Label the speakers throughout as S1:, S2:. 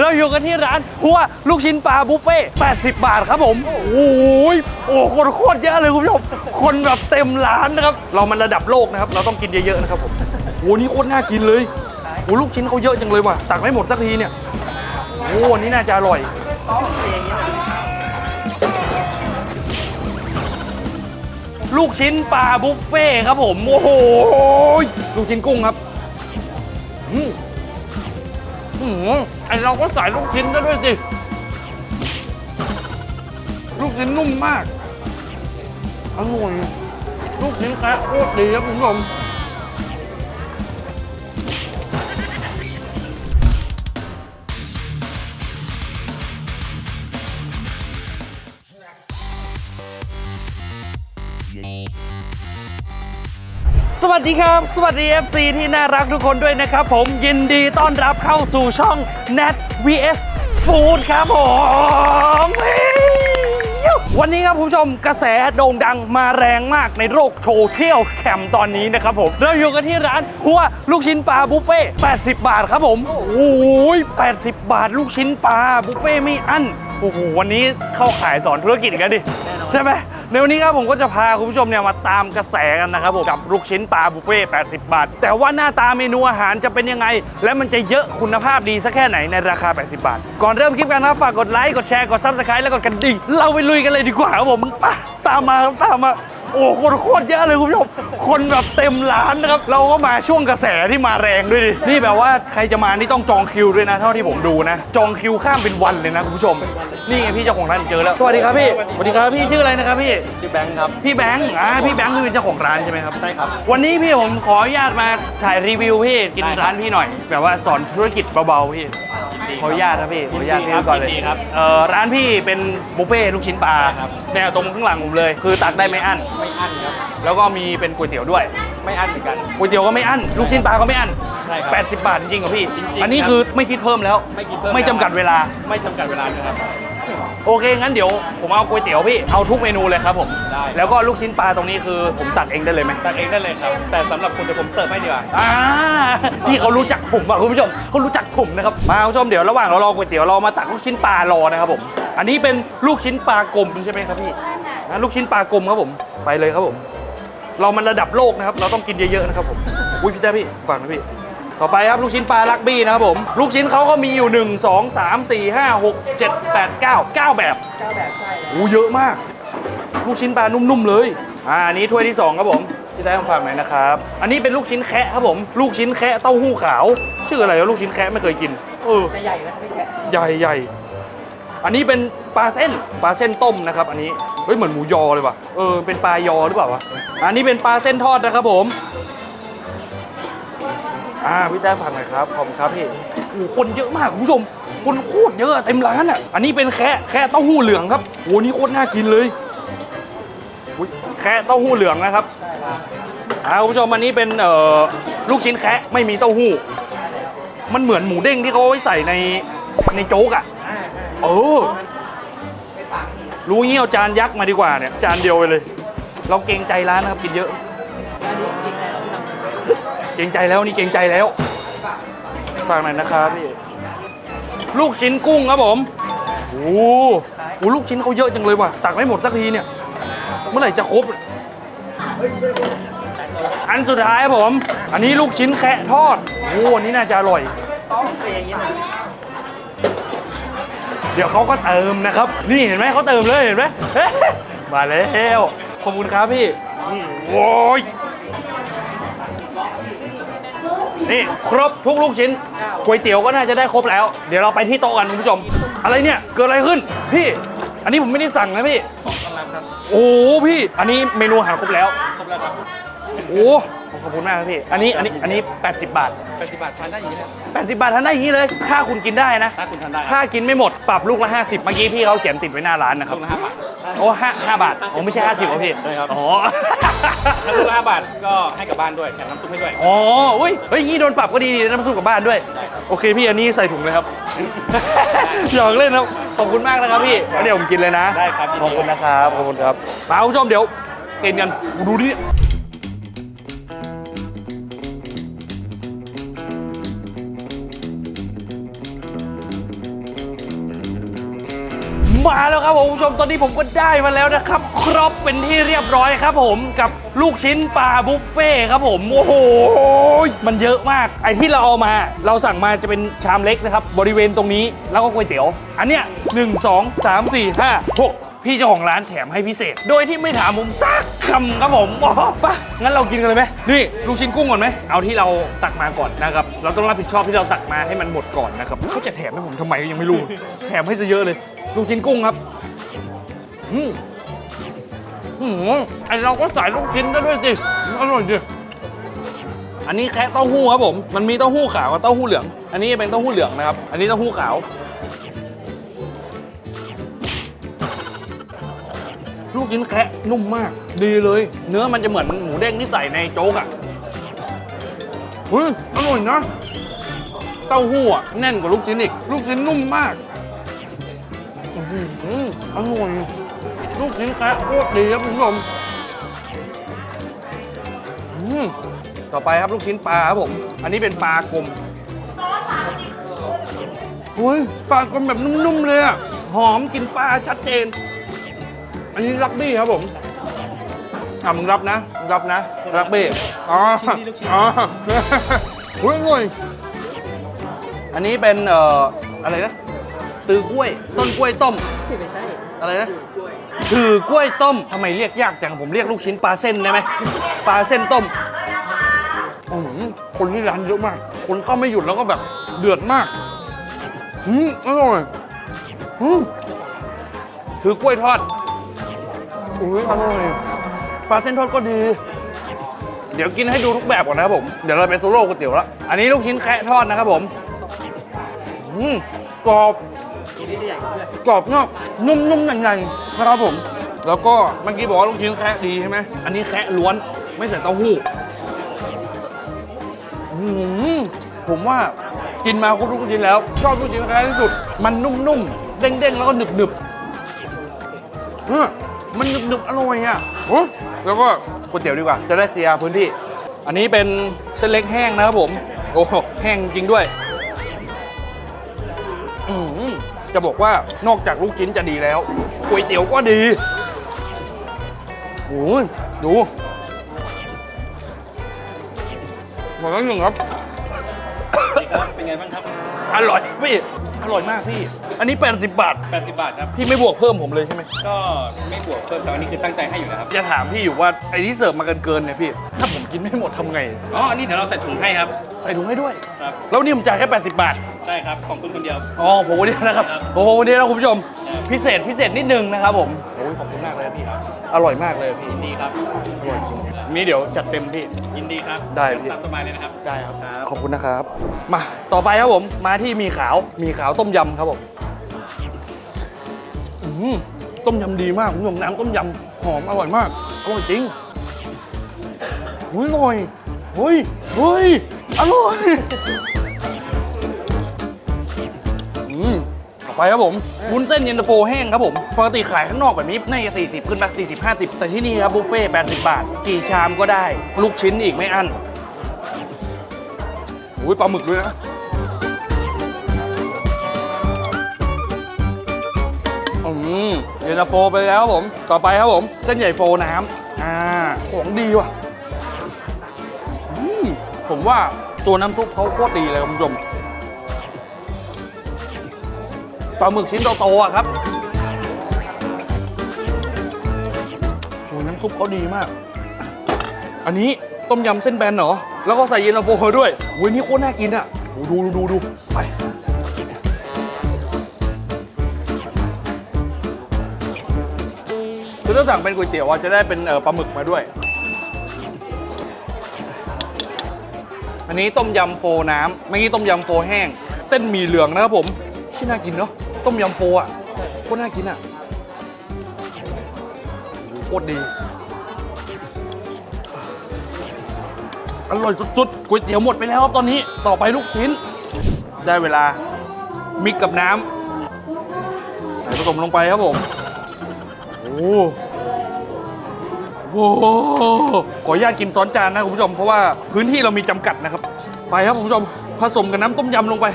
S1: เราอยู่กันที่ร้านหัวลูกชิ้นปลาบุฟเฟ่80 บาทครับผมโอ้ยโอ้คนโคตรเยอะเลยคุณผู้ชมคนแบบเต็มร้านนะครับ เรามันระดับโลกนะครับ เราต้องกินเยอะๆนะครับผมโอ้นี่โคตรน่ากินเลยโอ้ลูกชิ้นเขาเยอะจังเลยว่ะตักไม่หมดสักทีเนี่ยโอ้อันนี้น่าจะอร่อยลูกชิ้นปลาบุฟเฟ่ครับผม โอ้โห ลูกชิ้นกุ้งครับ อืม อืมไอเราก็ใส่ลูกชิ้นได้ด้วยสิ ลูกชิ้นนุ่มมาก อร่อย ลูกชิ้นแคะโคตรดีครับคุณผู้ชม วัสดีครับ สวัสดี FC ที่น่ารักทุกคนด้วยนะครับ ผมยินดีต้อนรับเข้าสู่ช่อง Nat vs Food ครับผมวันนี้ครับคุณผู้ชมกระแสโด่งดังมาแรงมากในโลกโซเชียลแคมตอนนี้นะครับผมเราอยู่กันที่ร้านหัวลูกชิ้นปลาบุฟเฟ่80 บาทครับผมโอ้ย80 บาทลูกชิ้นปลาบุฟเฟ่ไม่อั้นโอ้โหวันนี้เข้าขายสอนธุรกิจกแล้วดิใช่ไหม ในวันนี้ครับผมก็จะพาคุณผู้ชมเนี่ยมาตามกระแสกันนะครับผมกับลูกชิ้นปลาบุฟเฟ่80 บาท แต่ว่าหน้าตาเมนูอาหารจะเป็นยังไง และมันจะเยอะคุณภาพดีสักแค่ไหนในราคา 80 บาท ก่อนเริ่มคลิปกันนะครับฝากกดไลค์กดแชร์กดซับสไครต์และกดกระดิ่งเราไปลุยกันเลยดีกว่าครับผมไปตามมาครับตามมา โอ้คนโคตรเยอะเลยคุณผู้ชมคนแบบเต็มร้านนะครับ เราก็มาช่วงกระแสที่มาแรงด้วยดินี่แบบว่าใครจะมานี่ต้องจองคิวด้วยนะ เท่าที่ผมดูนะ จองคิวข้ามเป็นวันเลยนะคุณผู้ชม นี่ไงพี่เจ้าของร้านเจอแล้วสวัสดีครับพี่สวัสดีครับพี่ชื่ออะไรนะครับพี่
S2: ชื่อแบงค์ครับ
S1: พี่แบงค์อ่าพี่แบงค์คือเป็นเจ้าของร้านใช่ไหมครับ
S2: ใช่ครับ
S1: วันนี้พี่ผมขออนุญาตมาถ่ายรีวิวพี่กิน
S2: ได้ครับ
S1: ร้านพี่หน่อย แบบว่าสอนธุรกิจเบาๆพี่ขออนุญาตครับพี่ขออนุญาตพี่ก่อนเลย
S2: ยินดีครับ
S1: เอ่อร้านพี่เป็นบุฟเฟ่ต์ลูกชิ้นปลา
S2: ครับ
S1: เนี่ยตรงข้างหลังผมเลย คือตักได้ไม่อั้น
S2: ไม่อั้นครับ
S1: แล้วก็มีเป็นก๋วยเตี๋ยวด้วย
S2: ไม่อั้นเหมือนกัน
S1: ก๋วยเตี๋ยวก็ไม่อั้น ลูกชิ้นปลาก็ไม่อั้น
S2: ใช่ครับ
S1: 80 บาทจริงๆเหรอพี่
S2: จริงๆ
S1: อันนี้
S2: ครับ
S1: คือไม่คิดเพิ่มแล้ว
S2: ไม่คิดเพิ่ม
S1: ไม่จำกัดเวลา
S2: ไม่จำกัดเวลานะครับ
S1: โอเค งั้นเดี๋ยวผมเอาก๋วยเตี๋ยวพี่ เอาทุกเมนูเลยครับผม
S2: ได้
S1: แล้วก็ลูกชิ้นปลาตรงนี้คือผมตักเองได้เลยไหม
S2: ตักเองได้เลยครับ แต่สำหรับคุณเดี๋ยวผมเติมให้ดีกว่า
S1: อ่าพี่เขารู้จักผมอะคุณผู้ชมเขารู้จักผมนะครับ มาคุณผู้ชมเดี๋ยวระหว่างเรารอก๋วยเตี๋ยวเรามาตักลูกชิ้นปลารอนะครับผม อันนี้เป็นลูกชิ้นปลากลมใช่ไหมครับพี่ อ่าลูกชิ้นปลากลมครับผมไปเลยครับผม เรามันระดับโลกนะครับ เราต้องกินเยอะๆนะครับผมอุ้ยพี่แจ๊พี่ฝากนะพี่ต่อไปครับลูกชิ้นปลาลักบี้นะครับผม ลูกชิ้นเขาก็มีอยู่ 1 2 3 4 5 6 7 8 9 9 แบบ9แบบใช่โอ้เยอะมาก ลูกชิ้นปลานุ่มๆเลยอ่าอันนี้ถ้วยที่สองครับผมพี่ได้ฝากหน่อยนะครับอันนี้เป็นลูกชิ้นแคะครับผม ลูกชิ้นแคะเต้าหู้ขาว ชื่ออะไรวะลูกชิ้นแคะไม่เคยกิน เออ
S2: ใหญ่นะไม่แค่
S1: ใหญ่ใหญ่ อันนี้เป็นปลาเส้นปลาเส้นต้มนะครับ อันนี้เฮ้ยเหมือนหมูยอเลยว่ะเออเป็นปลายอหรือเปล่าวะอันนี้เป็นปลาเส้นทอดนะครับผมอ่าพี่แต้ฝากหน่อยครับขอบคุณครับพี่โอ้คนเยอะมากคุณผู้ชม คนโคตรเยอะเต็มร้านอะอันนี้เป็นแค่แค่เต้าหู้เหลืองครับโอ้โหนี่โคตรน่ากินเลยแค่เต้าหู้เหลืองนะครับอ่าคุณผู้ชมอันนี้เป็นเอ่อลูกชิ้นแคะไม่มีเต้าหู้ มันเหมือนหมูเด้งที่เขาเอาไว้ใส่ในในโจ๊กอะ เออรู้งี้เอาจานยักษ์มาดีกว่าเนี่ย จานเดียวไปเลย เราเกรงใจร้านนะครับ กินเยอะ เกรงใจแล้วนี่เกรงใจแล้วฝากหน่อยนะครับพี่ลูกชิ้นกุ้งครับผมโอ้โหลูกชิ้นเขาเยอะจังเลยว่ะตักไม่หมดสักทีเนี่ย เมื่อไหร่จะครบ อันสุดท้ายครับผม อันนี้ลูกชิ้นแคะทอดโอ้โหอันนี้น่าจะอร่อยเดี๋ยวเขาก็เติมนะครับ นี่เห็นไหมเขาเติมเลยเห็นไหมเฮ้ยมาแล้วขอบคุณครับพี่โอ้ยนี่ครบทุกลูกชิ้นก๋วยเตี๋ยวก็น่าจะได้ครบแล้ว เดี๋ยวเราไปที่โต๊ะกันคุณผู้ชม อะไรเนี่ยเกิดอะไรขึ้น พี่ อันนี้ผมไม่ได้สั่งนะพี่
S2: กำลังครับ
S1: โอ้พี่ อันนี้เมนูอาหารครบแล้ว
S2: ครบแล้วครับ
S1: โอ้ขอบคุณมากครับพี่ อันนี้อันนี้อันนี้ 80 บาท
S2: 80 บาททานได้อย่างนี้เลย
S1: 80 บาททานได้อย่างนี้เลย ถ้าคุณกินได้นะ
S2: ถ้าคุณทานได้ค
S1: ถ้า
S2: รับ
S1: กินไม่หมด ปรับลูกละ 50 เมื่อกี้พี่เขาเขียนติดไว้หน้าร้านนะครับ
S2: ลูกละ5บาท
S1: โอ้ห้าห้าบาท โอ้ไม่ใช่ห้าสิบเหรอพี่
S2: ใช่ครับ
S1: อ๋อ
S2: ถ้าลูกละ5บาทก็ให้กลับบ้านด้วยแถมน้ำซุปให้ด้วย
S1: อ๋ออุ้ยเฮ้ยงี้โดนปรับก็ดีดีน้ำซุปกลับบ้านด้วย
S2: ได้ครับ
S1: โอเคพี่อันนี้ใส่ถุงเลยครับ หยอกเล่นครับ ขอบคุณมากนะครับพี่แล้วเดี๋ยวผมกินเลยนะ
S2: ได้ครับยินดี
S1: ขอบคุณนะครับ ขอบคุณครับมาคุณผู้ชมเดี๋ยวกินกันดูดิ มาแล้วครับผมคุณผู้ชมตอนนี้ผมก็ได้มาแล้วนะครับ ครบเป็นที่เรียบร้อยครับผมกับลูกชิ้นปลาบุฟเฟ่ครับผมโอ้โหมันเยอะมาก ไอที่เราเอามา เราสั่งมาจะเป็นชามเล็กนะครับ บริเวณตรงนี้แล้วก็ก๋วยเตี๋ยว อันเนี้ยหนึ่งสองสามสี่ห้าหกพี่เจ้าของร้านแถมให้พิเศษ โดยที่ไม่ถามผมสักคำครับผมอ๋อปะงั้นเรากินกันเลยไหมนี่ลูกชิ้นกุ้งก่อนไหมเอาที่เราตักมาก่อนนะครับ เราต้องรับผิดชอบที่เราตักมาให้มันหมดก่อนนะครับเขาจะแถมให้ผมทำไมก็ยังไม่รู้ แถมให้ซะเยอะเลย ลูกชิ้นกุ้งครับอืมอืมไอเราก็ใส่ลูกชิ้นได้ด้วยสิอร่อยสิอันนี้แค่เต้าหู้ครับผม มันมีเต้าหู้ขาวกับเต้าหู้เหลือง อันนี้เป็นเต้าหู้เหลืองนะครับ อันนี้เต้าหู้ขาว ลูกชิ้นแคะนุ่มมาก ดีเลย เนื้อมันจะเหมือนหมูเด้งที่ใส่ในโจ๊กอะเฮ้ยอร่อยนะ เต้าหู้อะแน่นกว่าลูกชิ้นอีก ลูกชิ้นนุ่มมาก อื้อหืออร่อยลูกชิ้นแคะโคตรดีครับคุณผู้ชมอืมต่อไปครับลูกชิ้นปลาครับผม อันนี้เป็นปลากลมเฮ้ยปลากลมแบบนุ่มๆเลยอะหอมกลินปลาชัดเจน อันนี้ลักบี้ครับผมอะมึงรับนะมึงรับนะลักบี้อ๋อ อ๋อเฮ้ยอร่อยอันนี้เป็นเอ่ออะไรนะ ตือกล้วย ต้นกล้วยต้ม
S3: ไม่ใช่
S1: อะไรนะถือกล้วยต้มทำไมเรียกยากจังผมเรียกลูกชิ้นปลาเส้นได้ไหมปลาเส้นต้มอือหือคนที่ร้านเยอะมาก คนเข้าไม่หยุดแล้วก็แบบเดือดมากอืมอร่อยอืมถือกล้วยทอดอุ้ยอร่อยปลาเส้นทอดก็ดี เดี๋ยวกินให้ดูทุกแบบก่อนนะครับผม เดี๋ยวเราไปโซโล่ก๋วยเตี๋ยวละอันนี้ลูกชิ้นแคะทอดนะครับผมอืมกรอบ กรอบนอกนุ่มๆใหญ่ๆนะครับผม แล้วก็เมื่อกี้บอกว่าลูกชิ้นแคะดีใช่ไหมอันนี้แคะล้วนไม่ใส่เต้าหู้อื้อหือผมว่ากินมาครบทุกลูกชิ้นแล้ว ชอบลูกชิ้นแคะที่สุด มันนุ่มๆเด้งๆแล้วก็หนึบๆเออมันหนึบๆอร่อยอะโอ้แล้วก็ก๋วยเตี๋ยวดีกว่า จะได้เคลียร์พื้นที่ อันนี้เป็นเส้นเล็กแห้งนะครับผม โอ้โหแห้งจริงด้วย อืม จะบอกว่านอกจากลูกชิ้นจะดีแล้วก๋วยเตี๋ยวก็ดีโอ้ยดูหมดแล้วหนึ่งครับ
S2: เป็นไงบ้างครับ
S1: อร่อยพี่ อร่อยมากพี่ อันนี้ 80 บาท
S2: 80 บาทครับ
S1: พี่ไม่บวกเพิ่มผมเลยใช่ไหม
S2: ก็ไม่บวกเพิ่มแต่อันนี้คือตั้งใจให้อยู่นะครับ
S1: จะถามพี่อยู่ว่าไอ้ที่เสิร์ฟมาเกินๆเนี่ยพี่ ถ้าผมกินไม่หมดทำไง
S2: อ๋อ อันนี้เดี๋ยวเราใส่ถุงให้ครับ
S1: ใส่ถุงให้ด้วย
S2: ครับ
S1: แล้วนี่ผมจ่ายแค่ 80 บาท
S2: ใช่ครับ ของคุณคนเดียว
S1: อ๋อผมวันนี้นะครับ
S2: ครับ
S1: ผมวันนี้นะคุณผู้ชม
S2: ครับ
S1: พิเศษพิเศษนิดนึงนะครับผมโอ้ยขอบคุณมากเลยพี่อร่อยมากเลยพี่
S2: ยินดีครับ
S1: อร่อยจริงมีเดี๋ยวจัดเต็มพี่
S2: ยินดีครับ
S1: ได้พี่
S2: ตามสบายเลยนะครับ
S1: ได้ครับ ขอบคุณนะครับ มาต่อไปครับผมมาที่หมีขาวหมีขาวต้มยำครับผมอื้อหือต้มยำดีมากคุณผู้ชมน้ำต้มยำหอมอร่อยมากอร่อยจริงอุ้ยอร่อยเฮ้ยเฮ้ยอร่อย อืมต่อไปครับผมวุ้นเส้นเย็นตาโฟแห้งครับผม ปกติขายข้างนอกแบบนี้น่าจะ40 ขึ้นมา40 50 แต่ที่นี่ครับบุฟเฟ่ต์80 บาท กี่ชามก็ได้ ลูกชิ้นอีกไม่อั้นอุ้ยปลาหมึกด้วยนะอืมเย็นตาโฟไปแล้วครับผม ต่อไปครับผม เส้นใหญ่โฟน้ำอ่าของดีว่ะอืมผมว่าตัวน้ำซุปเขาโคตรดีเลยคุณผู้ชม ปลาหมึกชิ้นโตๆอะครับโอ้ยน้ำซุปเขาดีมาก อันนี้ต้มยำเส้นแบนเหรอ แล้วก็ใส่เย็นตาโฟมาด้วยอุ้ยนี่โคตรน่ากินอะโอ้ดูดูดูดูไปคือถ้าสั่งเป็นก๋วยเตี๋ยวอะจะได้เป็นเอ่อปลาหมึกมาด้วย อันนี้ต้มยำโฟน้ำเมื่อกี้ต้มยำโฟแห้ง เต้นหมีเหลืองนะครับผมที่น่ากินเนาะ ต้มยำโฟอะโคตรน่ากินอะโคตรดี อร่อยสุดๆก๋วยเตี๋ยวหมดไปแล้วครับตอนนี้ต่อไปลูกชิ้น ได้เวลามิกกับน้ำใส่ผสมลงไปครับผมโอ้โหขออนุญาตกินซ้อนจานนะคุณผู้ชม เพราะว่าพื้นที่เรามีจำกัดนะครับ ไปครับคุณผู้ชม ผสมกับน้ำต้มยำลงไป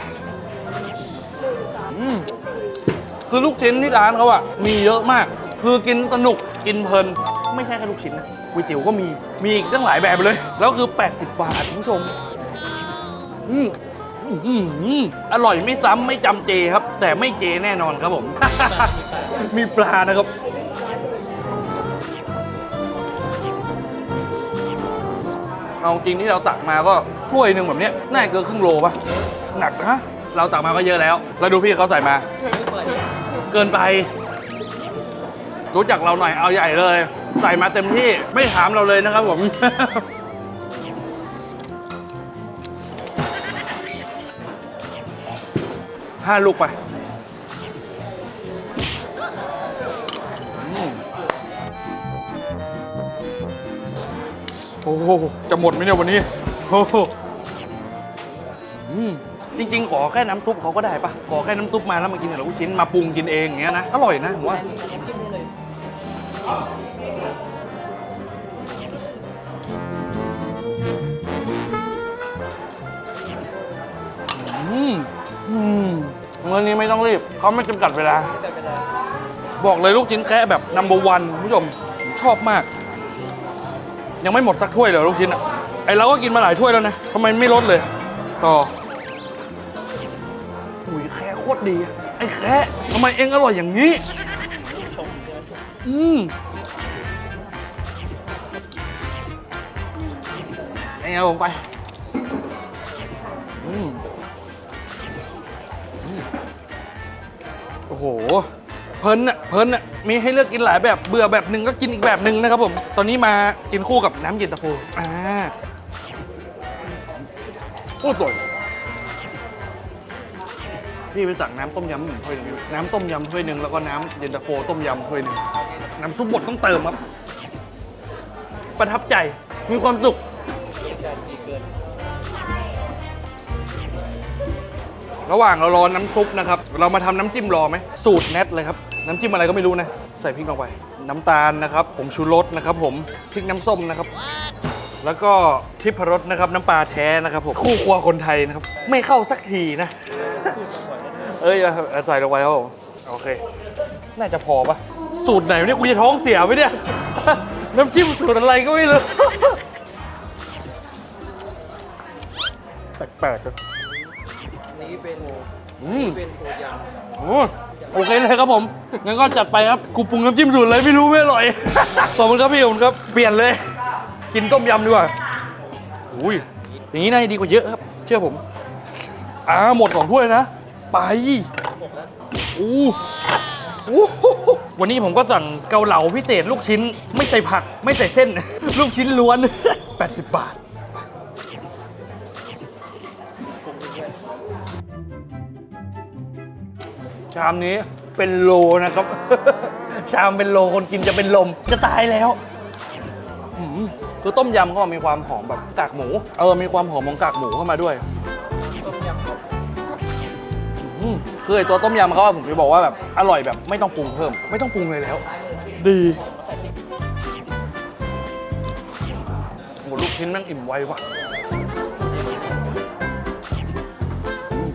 S1: คือลูกชิ้นที่ร้านเขาอะมีเยอะมาก คือกินสนุกกินเพลิน ไม่ใช่แค่ลูกชิ้นนะก๋วยเตี๋ยวก็มีมีอีกตั้งหลายแบบเลย แล้วคือ 80 บาทคุณผู้ชมอืมอืมอืออร่อยไม่ซ้ำไม่จำเจครับ แต่ไม่เจแน่นอนครับผม มีปลานะครับ เอาจริงที่เราตักมาก็ถ้วยหนึ่งแบบเนี้ยน่าจะเกินครึ่งโลปะหนักนะเราตักมาก็เยอะแล้ว แล้วดูพี่เขาใส่มา เกินไป รู้จักเราหน่อยเอาใหญ่เลย ใส่มาเต็มที่ไม่ถามเราเลยนะครับผม ห้าลูกไปโอ้โห จะหมดไหมเนี่ยวันนี้ โอ้โหอืม จริง ๆ ขอแค่น้ำซุปเขาก็ได้ปะขอแค่น้ำซุปมาแล้วมากินกับลูกชิ้นมาปรุงกินเองอย่างเงี้ยนะ อร่อยนะผมว่าอืมอืมเงินนี้ไม่ต้องรีบ เขาไม่จำกัดเวลาบอกเลยลูกชิ้นแค่แบบ number one คุณผู้ชมผมชอบมาก ยังไม่หมดสักถ้วยเลยลูกชิ้นอะ ไอเราก็กินมาหลายถ้วยแล้วนะทำไมไม่ลดเลย ต่อ ค่โคตรดีอะไอ้แค่ทำไมเองอร่อยอย่างนี้ อืมไอ้เอาผมไปอืมโอ้โห เพลินอะเพลินอะมีให้เลือกกินหลายแบบ เบื่อแบบหนึ่งก็กินอีกแบบหนึ่งนะครับผม ตอนนี้มากินคู่กับน้ำเย็นตาโฟอ่าโอ้ตัว พี่ไปสั่งน้ำต้มยำหนึ่งถ้วยหนึงน้ำต้มยำถ้วยหนึ่งแล้วก็น้ำเย็นตาโฟต้มยำถ้วยหนึ่งน้ำซุปบดต้องเติมครับ ประทับใจมีความสุขระหว่างเรารอน้ำซุปนะครับ เรามาทำน้ำจิ้มรอไหม สูตรแนทเลยครับ น้ำจิ้มอะไรก็ไม่รู้นะ ใส่พริกลงไป น้ำตาลนะครับ ผมชูรสนะครับผม พริกน้ำส้มนะครับ แล้วก็ทิพรสนะครับ น้ำปลาแท้นะครับผม คู่ครัวคนไทยนะครับ ไม่เข้าสักทีนะ เอ้ยเอาเอาใส่ลงไปครับผมโอเค น่าจะพอปะสูตรไหนวะเนี่ยกูจะท้องเสียไหมเนี่ย น้ำจิ้มสูตรอะไรก็ไม่รู้ แปลกๆครับ
S3: นี้เป็น
S1: อืม
S3: เป็นตัวย
S1: โอ้โอเคเลยครับผม งั้นก็จัดไปครับ กูปรุงน้ำจิ้มสูตรเลยไม่รู้ไม่อร่อย ขอบคุณครับพี่ขอบคุณครับ เปลี่ยนเลย กินต้มยำดีกว่าอุ้ย อย่างนี้น่าจะดีกว่าเยอะครับ เชื่อผม อ่าหมดสองถ้วยนะ ไปอู้วันนี้ผมก็สั่งเกาเหลาพิเศษลูกชิ้น ไม่ใส่ผักไม่ใส่เส้น ลูกชิ้นล้วน 80 บาท ชามนี้เป็นโลนะครับ ชามเป็นโลคนกินจะเป็นลม จะตายแล้วคือต้มยำเขามีความหอมแบบกากหมู เออมีความหอมของกากหมูเข้ามาด้วย อืมคือไอตัวต้มยำเขาอะผมจะบอกว่าแบบอร่อยแบบไม่ต้องปรุงเพิ่ม ไม่ต้องปรุงเลยแล้ว ดีโหลูกชิ้นแม่งอิ่มไวว่ะอืม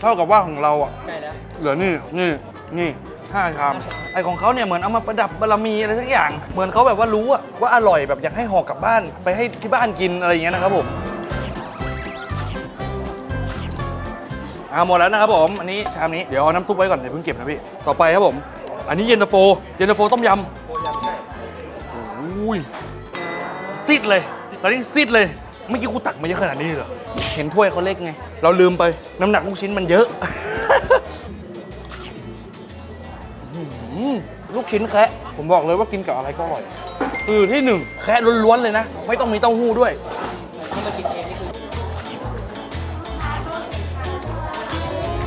S1: เท่ากับว่าของเราอะ
S3: ใกล้แล้ว
S1: เหลือนี่นี่นี่ห้าชามไอของเขาเนี่ยเหมือนเอามาประดับบารมีอะไรสักอย่าง เหมือนเขาแบบว่ารู้อะว่าอร่อยแบบอยากให้ห่อกลับบ้านไปให้ที่บ้านกินอะไรอย่างเงี้ยนะครับผม อ่าหมดแล้วนะครับผมอันนี้ชามนี้เดี๋ยวเอาน้ำซุปไว้ก่อนเดี๋ยวเพิ่งเก็บนะพี่ต่อไปครับผม อันนี้เย็นตาโฟเย็นตาโฟต้มย
S3: โคยำใช่ำ
S1: อุ้ยซิดเลย ตอนนี้ซิดเลยเมื่อกี้กูตักมาเยอะขนาดนี้เลยเหรอเห็นถ้วยเขาเล็กไง เราลืมไปน้ำหนักลูกชิ้นมันเยอะอืมลูกชิ้นแคะผมบอกเลยว่ากินกับอะไรก็อร่อย คือที่หนึ่งแคะล้วนๆเลยนะ ไม่ต้องมีเต้าหู้ด้วย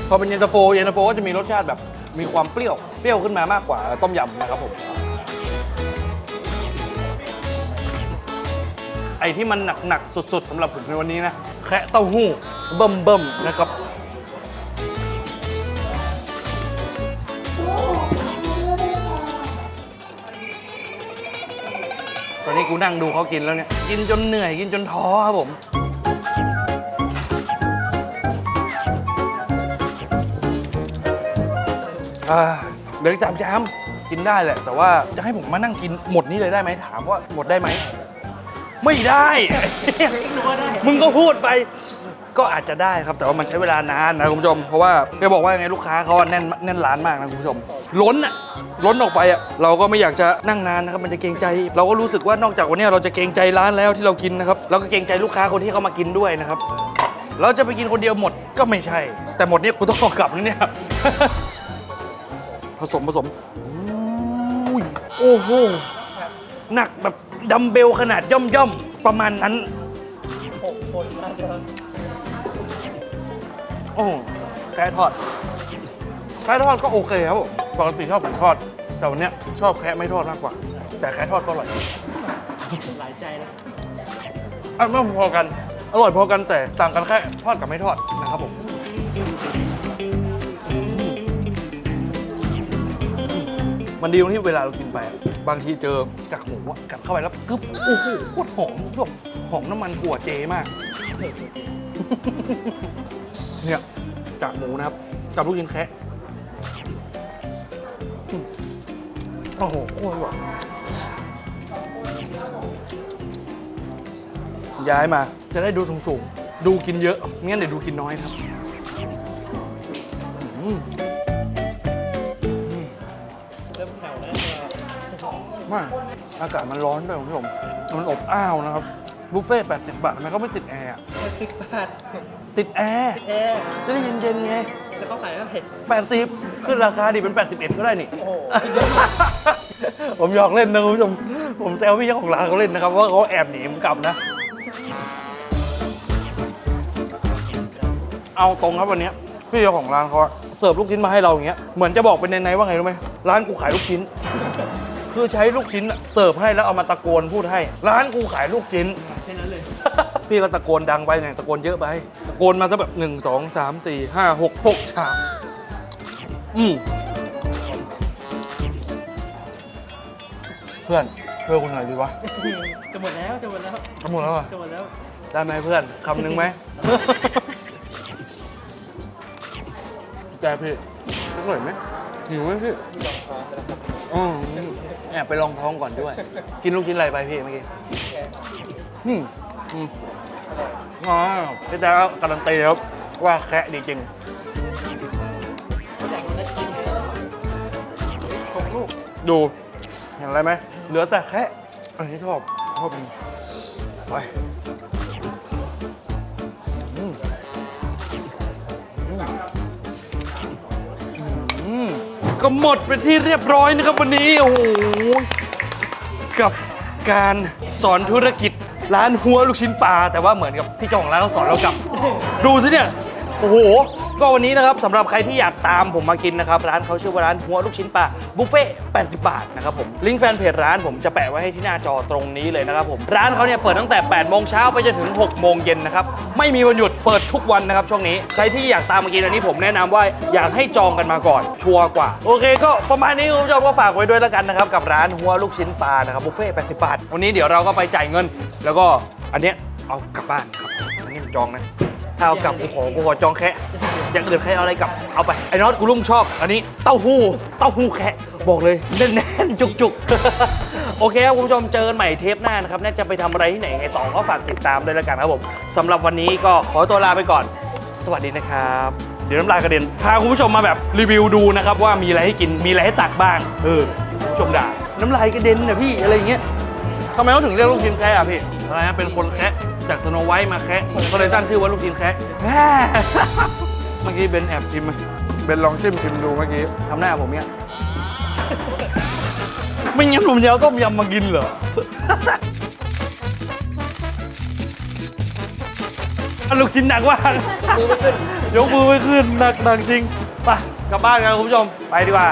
S1: พอเป็นเย็นตาโฟเย็นตาโฟก็จะมีรสชาติแบบมีความเปรี้ยว เปรี้ยวขึ้นมามากกว่าต้มยำนะครับผม ไอที่มันหนักๆสุดๆสำหรับผมในวันนี้นะแคะเต้าหู้เบิ่มๆนะครับตอนนี้กูนั่งดูเขากินแล้วเนี่ย กินจนเหนื่อยกินจนท้อครับผม อ่าเหลืออกสามชามกินได้แหละ แต่ว่าจะให้ผมมานั่งกินหมดนี้เลยได้ไหมถามว่าหมดได้ไหม ไม่ได้ มึงก็พูดไป ก็อาจจะได้ครับ แต่ว่ามันใช้เวลานานนะคุณผู้ชม เพราะว่าแกบอกว่าไงลูกค้าเขาอะแน่นแน่นร้านมากนะคุณผู้ชม ล้นอะล้นออกไปอะเราก็ไม่อยากจะนั่งนานนะครับ มันจะเกรงใจ เราก็รู้สึกว่านอกจากวันนี้เราจะเกรงใจร้านแล้วที่เรากินนะครับ เราก็เกรงใจลูกค้าคนที่เขามากินด้วยนะครับ เราจะไปกินคนเดียวหมดก็ไม่ใช่ แต่หมดเนี้ยกูต้องเอากลับนะเนี่ย ผสมผสมอุ้ยโอ้โหหนักแบบดัมเบลขนาดย่อมย่อมๆประมาณนั้น
S3: หกคนน่าจะ
S1: โอ้โหแค่ทอดแค่ทอดก็โอเคครับผมปกติชอบผัดทอด แต่วันเนี้ยชอบแค่ไม่ทอดมากกว่า แต่แค่ทอดก็อร่อย
S3: หลายใจนะ
S1: อะไม่พอกัน อร่อยพอกันแต่ต่างกันแค่ทอดกับไม่ทอดนะครับผม มันดีตรงที่เวลาเรากินไปอะบางทีเจอกากหมูอะกัดเข้าไปแล้วกึ๊บโอ้โหโคตรหอมช่วงหอมน้ำมันกัวเจมาก เนี่ยกากหมูนะครับกับลูกชิ้นแคะอืมโอ้โหโคตรอร่อยย้ายมา จะได้ดูสูงๆ ดูกินเยอะไม่งั้นเดี๋ยวดูกินน้อยครับอืม
S3: เริ่ม แถวแล้ว
S1: ไมาอากาศมันร้อนด้วยคุณผู้ชมมันอบอ้าวนะครับบุฟเฟ่ต์80บาททำไมเขาไม่ติดแอร์อะ
S3: สิบบาท
S1: ติดแอร์
S3: แอร์
S1: จะได้เย็นๆไง
S3: แล้วเขาขายเท่าไหร่
S1: แปดสิบขึ้นราคาดิเป็น81ก็ได้นี่
S3: โอ้โห
S1: ผมหยอกเล่นนะคุณผู้ชม ผมแซวพี่เจ้าของร้านเขาเล่นนะครับว่าเขาแอบหนีผมกลับนะ เอาตรงครับวันเนี้ยพี่เจ้าของร้านเขาอะ เสิร์ฟลูกชิ้นมาให้เราอย่างเงี้ยเหมือนจะบอกเป็นในๆว่าไงรู้ไหมร้านกูขายลูกชิ้น คือใช้ลูกชิ้นอะเสิร์ฟให้แล้วเอามาตะโกนพูดให้ ร้านกูขายลูกชิ้น
S3: แค่นั้นเลย
S1: พี่ก็ตะโกนดังไปไงตะโกนเยอะไป ตะโกนมาซะแบบหนึ่งสองสามสี่ห้าหกหกชามอืมเพื่อนช่วยคุณหน่อยดีวะ
S3: จะหมดแล้ว จะหมดแล้ว
S1: ทำหมดแล้วเหรอ
S3: จะหมดแล้ว
S1: ได้ไหมเพื่อนคำหนึ่งไหม แกพี่สักหน่อยไหมหิวไหมพี่อืมแอบไปลองท้องก่อนด้วย กินลูกชิ้นอะไรไปพี่เมื่อกี้อืมอืมอ๋อพี่แจ๊คการันตีครับว่าแคะดีจริงดูเห็นอะไรไหมเหลือแต่แค่อันนี้ชอบชอบจริงไป ก็หมดไปที่เรียบร้อยนะครับวันนี้ โอ้โห กับการสอนธุรกิจร้านหัวลูกชิ้นปลาแต่ว่าเหมือนกับพี่เจ้าของร้านเขาสอนเรากลับ ดูสิเนี่ย โอ้โห ก็วันนี้นะครับสำหรับใครที่อยากตามผมมากินนะครับ ร้านเขาชื่อว่าร้านหัวลูกชิ้นปลาบุฟเฟ่80 บาทนะครับผมลิงก์แฟนเพจร้านผมจะแปะไว้ให้ที่หน้าจอตรงนี้เลยนะครับผมร้านเขาเนี่ยเปิดตั้งแต่8โมงเช้าไปจนถึง6โมงเย็นนะครับไม่มีวันหยุดเปิดทุกวันนะครับช่วงนี้ใครที่อยากตามมากินอันนี้ผมแนะนำว่าอยากให้จองกันมาก่อน ชัวร์กว่า โอเค ก็ประมาณนี้คุณผู้ชมก็ฝากไว้ด้วยแล้วกันนะครับกับร้านหัวลูกชิ้นปลานะครับบุฟเฟ่80บาทวันนี้เดี๋ยวเราก็ไปจ่ายเงิน แล้วก็อันเนี้ยเอากลับบ้านครับอันนี้ผมจองนะถ้าเอากลับกูขอกูขอจองแค่ อย่างอื่นใครเอาอะไรกลับเอาไปไอ้น็อตกูลุ่มชอบ อันนี้เต้าหู้เต้าหู้แคะบอกเลยแน่นๆจุกๆ โอเคครับคุณผู้ชมเจอกันใหม่เทปหน้านะครับน่าจะไปทำอะไรที่ไหนยังไงต่อก็ฝากติดตามด้วยแล้วกันครับผมสำหรับวันนี้ก็ขอตัวลาไปก่อน สวัสดีนะครับ เดี๋ยวน้ำลายกระเด็นพาคุณผู้ชมมาแบบรีวิวดูนะครับว่ามีอะไรให้กินมีอะไรให้ตักบ้างเออคุณผู้ชมด่าน้ำลายกระเด็นนะพี่อะไรอย่างเงี้ย ทำไมเขาถึงเรียกลูกชิ้นแคะอะพี่อะไรนะเป็นคนแคะจากสโนไวท์มาแคะก็เลยตั้งชื่อว่าลูกชิ้นแคะแฮ่เมื่อกี้เบนแอบชิมไหมเบนลองชิมชิมดูเมื่อกี้ทำหน้าผมเนี้ยไม่งั้นผมจะเอาต้มยำมากินเหรอลูกชิ้นหนักมากยกมือไม่ขึ้นหนักหนักจริง ไปกลับบ้านกันคุณผู้ชม ไปดีกว่า